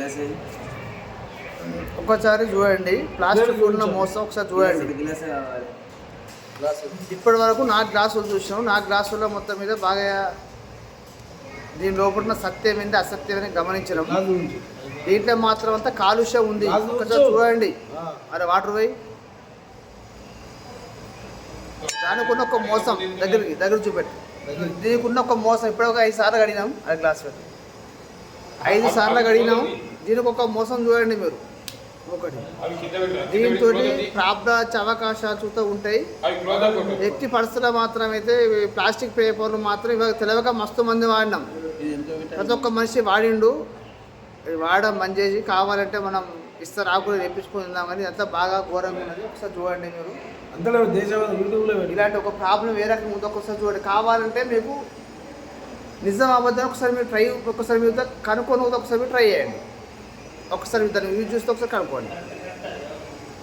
ఒక్కసారి ఒకసారి చూడండి ప్లాస్టిక్ ఉన్న మోసం ఒకసారి చూడండి. ఇప్పటి వరకు నాకు గ్లాసులు చూసినాం. నాకు గ్లాసుల్లో మొత్తం మీద బాగా దీని లోపల అసత్యం అనేది గమనించడం దీంట్లో మాత్రం అంతా కాలుష్యం ఉంది. ఒకసారి చూడండి. అరే వాటర్ పోయి. దానికున్న ఒక మోసం. దగ్గరికి దగ్గర చూపెట్టి. దీనికి ఉన్న ఒక మోసం. ఇప్పుడు ఒక ఐదు సార్లు అడిగినాం అది గ్లాస్ పెట్టి. ఐదు సార్లు కడిగినాం. దీనికి ఒక మోసం చూడండి మీరు. ఒకటి. దీంతో వచ్చే అవకాశాలు చూస్తూ ఉంటాయి. ఎట్టి పరిస్థితుల్లో మాత్రం అయితే ప్లాస్టిక్ పేపర్లు మాత్రం ఇవాళ తెలియక మస్తు మంది వాడినాం. ప్రతి ఒక్క మనిషి వాడిండు. వాడడం బంద్ చేసి కావాలంటే మనం ఇస్తారు ఆకులు తెప్పించుకుందాం కానీ అంతా బాగా ఘోరంగా ఉన్నది. ఒకసారి చూడండి మీరు. ఇలాంటి ఒక ప్రాబ్లం ఏ రకంగా ఉందో ఒకసారి చూడండి. కావాలంటే మీకు నిజం అబద్ధం ఒకసారి మీరు ట్రై ఒకసారి మీరు కనుక్కొని ఒకసారి మీరు ట్రై చేయండి. ఒకసారి దాన్ని యూజ్ చూస్తే ఒకసారి కనుక్కోండి.